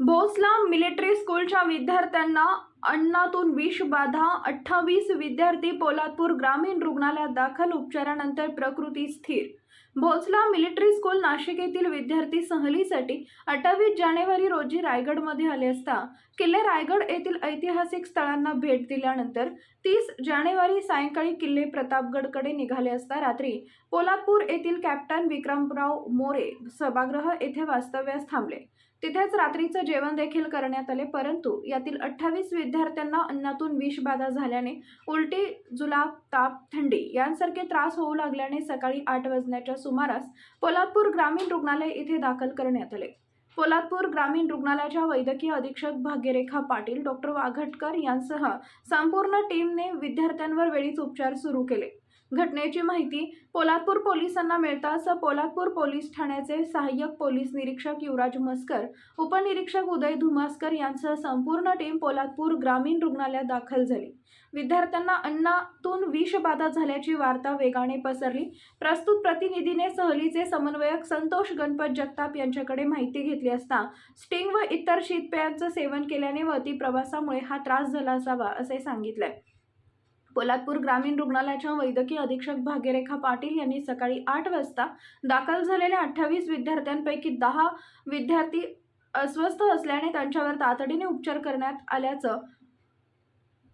Bhosla military स्कूलच्या विद्यार्थ्यांना अन्नातून विषबाधा अठ्ठावीस विद्यार्थी पोलादपूर ग्रामीण रुग्णालयात दाखल उपचारानंतर प्रकृती स्थिर. भोसला मिलिटरी स्कूल नाशिक येथील विद्यार्थी सहलीसाठी अठ्ठावीस जानेवारी रोजी रायगडमध्ये आले असता किल्ले रायगड येथील ऐतिहासिक स्थळांना भेट दिल्यानंतर तीस जानेवारी सायंकाळी किल्ले प्रतापगडकडे निघाले असता रात्री पोलादपूर येथील कॅप्टन विक्रमराव मोरे सभागृह येथे वास्तव्यास थांबले. तिथेच रात्रीचं जेवण देखील करण्यात आले परंतु यातील अठ्ठावीस विद्यार्थ्यांना अन्नातून विषबाधा झाल्याने उलटी जुलाब ताप थंडी यांसारखे त्रास होऊ लागल्याने सकाळी आठ वाजण्याच्या सुमारास पोलादपूर ग्रामीण रुग्णालय येथे दाखल करण्यात आले. पोलादपूर ग्रामीण रुग्णालयाच्या वैद्यकीय अधीक्षक भाग्यरेखा पाटील डॉक्टर वाघटकर यांसह संपूर्ण टीमने विद्यार्थ्यांवर वेळीच उपचार सुरू केले. घटनेची माहिती पोलादपूर पोलिसांना मिळताच पोलादपूर पोलीस ठाण्याचे सहाय्यक पोलीस निरीक्षक युवराज मस्कर उपनिरीक्षक उदय धुमास्कर यांसह संपूर्ण टीम पोलादपूर ग्रामीण रुग्णालयात दाखल झाली. विद्यार्थ्यांना अन्नातून विषबाधा झाल्याची वार्ता वेगाने पसरली. प्रस्तुत प्रतिनिधीने सहलीचे समन्वयक संतोष गणपत जगताप यांच्याकडे माहिती घेतली असता स्टिंग व इतर शीतपेयांचं सेवन केल्याने व अतिप्रवासामुळे हा त्रास झाला असावा असे सांगितले. पोलादपूर ग्रामीण रुग्णालयाच्या वैद्यकीय अधीक्षक भाग्यरेखा पाटील यांनी सकाळी आठ वाजता दाखल झालेल्या अठ्ठावीस विद्यार्थ्यांपैकी दहा विद्यार्थी अस्वस्थ असल्याने त्यांच्यावर तातडीने उपचार करण्यात आल्याचं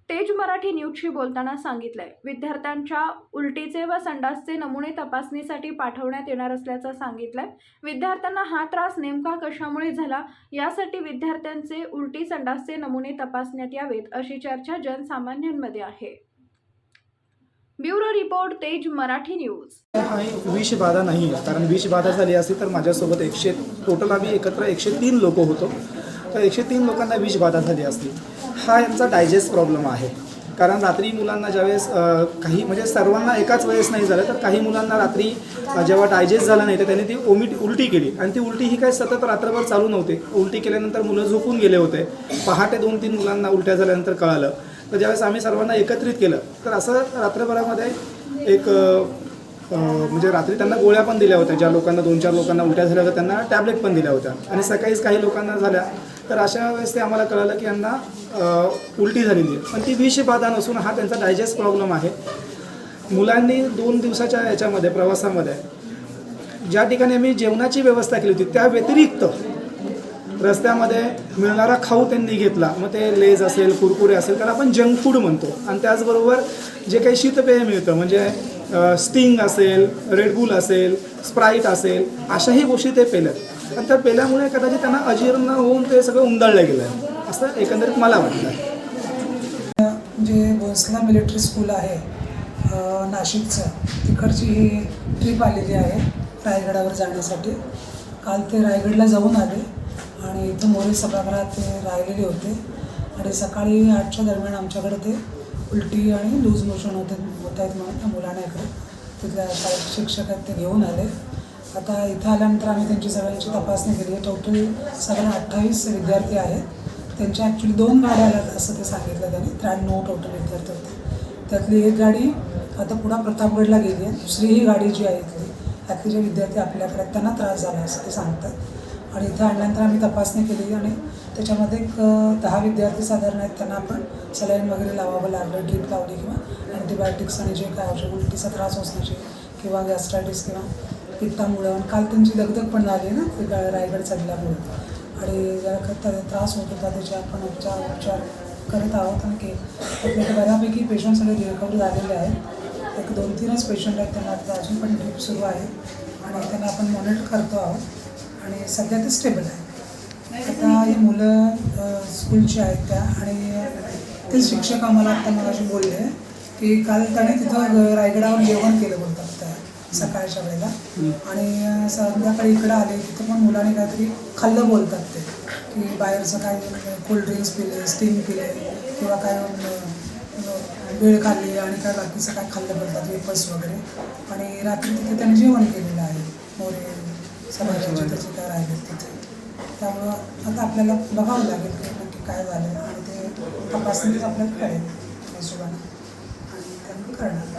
तेज मराठी न्यूजशी बोलताना सांगितलंय. विद्यार्थ्यांच्या उलटीचे व संडासचे नमुने तपासणीसाठी पाठवण्यात येणार असल्याचं सांगितलंय. विद्यार्थ्यांना हा त्रास नेमका कशामुळे झाला? यासाठी विद्यार्थ्यांचे उलटी संडासचे नमुने तपासण्यात यावेत अशी चर्चा जनसामान्यांमध्ये आहे. ब्युरो रिपोर्ट तेज मराठी न्यूज. हा विषबाधा नाही आहे. कारण विषबाधा झाली असती तर माझ्यासोबत एकशे टोटल आम्ही एकत्र एकशे तीन लोक होतो. तर एकशे तीन लोकांना विषबाधा झाली असती. हा यांचा डायजेस्ट प्रॉब्लेम आहे. कारण रात्री मुलांना ज्यावेळेस काही म्हणजे सर्वांना एकाच वेळेस नाही झालं तर काही मुलांना रात्री जेव्हा डायजेस्ट झालं नाही तर त्यांनी ती ओमिट उलटी केली. आणि ती उलटी ही काय सतत रात्रभर चालू नव्हती. उलटी केल्यानंतर मुलं झोपून गेले होते. पहाटे दोन तीन मुलांना उलट्या झाल्यानंतर कळालं. तर ज्यावेळेस आम्ही सर्वांना एकत्रित केलं तर असं रात्रभरामध्ये एक म्हणजे रात्री त्यांना गोळ्या पण दिल्या होत्या. ज्या लोकांना दोन चार लोकांना उलट्या झाल्या होत्या त्यांना टॅबलेट पण दिल्या होत्या. आणि सकाळीच काही लोकांना झाल्या. तर अशा वेळेस ते आम्हाला कळलं की यांना उलटी झालेली आहे. पण ती विषबाधा नसून हा त्यांचा डायजेस्ट प्रॉब्लेम आहे. मुलांनी दोन दिवसाच्या याच्यामध्ये प्रवासामध्ये ज्या ठिकाणी आम्ही जेवणाची व्यवस्था केली होती त्या व्यतिरिक्त रस्त्यामध्ये मिळणारा खाऊ त्यांनी घेतला. मग ते लेज असेल कुरकुरे असेल त्याला आपण जंक फूड म्हणतो. आणि त्याचबरोबर जे काही शीतपेय मिळतं म्हणजे स्टिंग असेल रेडबुल असेल स्प्राईट असेल अशाही गोष्टी ते पेल्यात आणि त्या पेल्यामुळे कदाचित त्यांना अजीर्ण होऊन ते सगळं उंदळलं गेलं आहे असं एकंदरीत मला वाटतं. जे भोसला मिलिटरी स्कूल आहे नाशिकचं तिकडची ही ट्रीप आलेली आहे रायगडावर जाण्यासाठी. काल ते रायगडला जाऊन आले. आणि इथं मोरे सभागृहात ते राहिलेले होते. आणि सकाळी आठच्या दरम्यान आमच्याकडे ते उलटी आणि लूज मोशन होते होत आहेत म्हणून त्या मुलांना इकडे तिथल्या शिक्षक आहेत ते घेऊन आले. आता इथं आल्यानंतर आम्ही त्यांची सगळ्यांची तपासणी केली. टोटल साधारण अठ्ठावीस विद्यार्थी आहेत. त्यांच्या ॲक्च्युली दोन गाड्या आल्या असं ते सांगितलं त्यांनी. त्र्याण्णव टोटल विद्यार्थी होते. त्यातली एक गाडी आता पुन्हा प्रतापगडला गेली आहे. दुसरी ही गाडी जी आहे इथली त्यातले जे विद्यार्थी आपल्याकडे त्यांना त्रास झाला असं ते सांगतात. आणि इथं आणल्यानंतर आम्ही तपासणी केली आणि त्याच्यामध्ये एक दहा विद्यार्थी साधारण आहेत. त्यांना आपण सलाईन वगैरे लावावं लागलं ड्रीप लावली किंवा अँटीबायोटिक्स आणि जे काय औषध उलटीचा त्रास असण्याचे किंवा गॅस्ट्रायटिस किंवा पित्तामुळं. आणि काल त्यांची दगदग पण झाली ना ते रायगड चढल्यामुळे. आणि ज्या त्रास होत होता त्याचे आपण उपचार उपचार करत आहोत आणि की आपल्याकडे बऱ्यापैकी पेशंट सगळे रिकवर झालेले आहेत. एक दोन तीनच पेशंट आहेत त्यांना आता अजून पण ड्रीप सुरू आहे. आणि त्यांना आपण मॉनिटर करतो आहोत. आणि सध्या ते स्टेबल आहे. आता ही मुलं स्कूलची आहेत त्या आणि ते शिक्षक आम्हाला आता मगाशी बोलले की काल त्याने तिथं रायगडावर जेवण केलं बोलतात त्या सकाळच्या वेळेला. आणि संध्याकाळी इकडं आले तिथं पण मुलांनी काहीतरी खाल्लं बोलतात ते. की बाहेरचं काय कोल्ड्रिंक्स पिले स्टीम पिले किंवा काय वेळ खाल्ली आणि काय बाकीचं काय खाल्लं बोलतात वेपर्स वगैरे. आणि रात्री तिथे त्यांनी जेवण केलेलं आहे मोरे समाजाचे त्याचे काय राहिले तिथे. त्यामुळं आता आपल्याला बघावं लागेल की नक्की काय झालं आणि ते तपासणीच आपल्याला कळेल हिशोबाने. आणि त्यामुळे करणार.